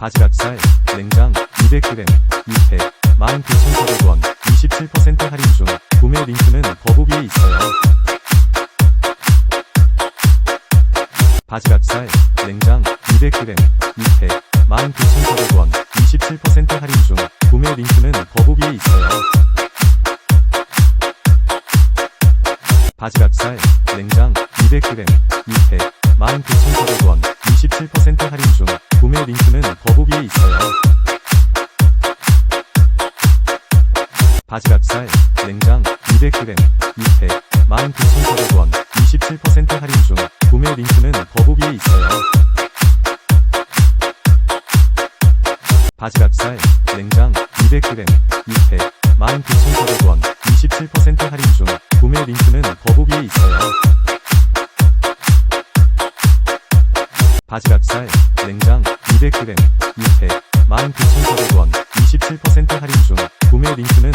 바지락살, 냉장, 200g, 2팩, 19,400원, 27% 할인 중, 구매 링크는 더보기에 있어요. 바지락살, 냉장, 200g, 2팩, 19,400원, 27% 할인 중, 구매 링크는 더보기에 있어요. 바지락살, 냉장, 200g, 2팩, 19,400원, 27% 할인 중, 구매 링크는 더보기에 있어요. 바지락살, 냉장, 200g, 2팩, 19,400원, 27% 할인 중, 구매 링크는 더보기에 있어요. 바지락살, 냉장, 200g, 2팩, 19,400원, 27% 할인 중, 구매 링크는 더보기에 있어요. 바지락살, 냉장, 200g, 2팩, 19,400원, 27% 할인 중, 구매 링크는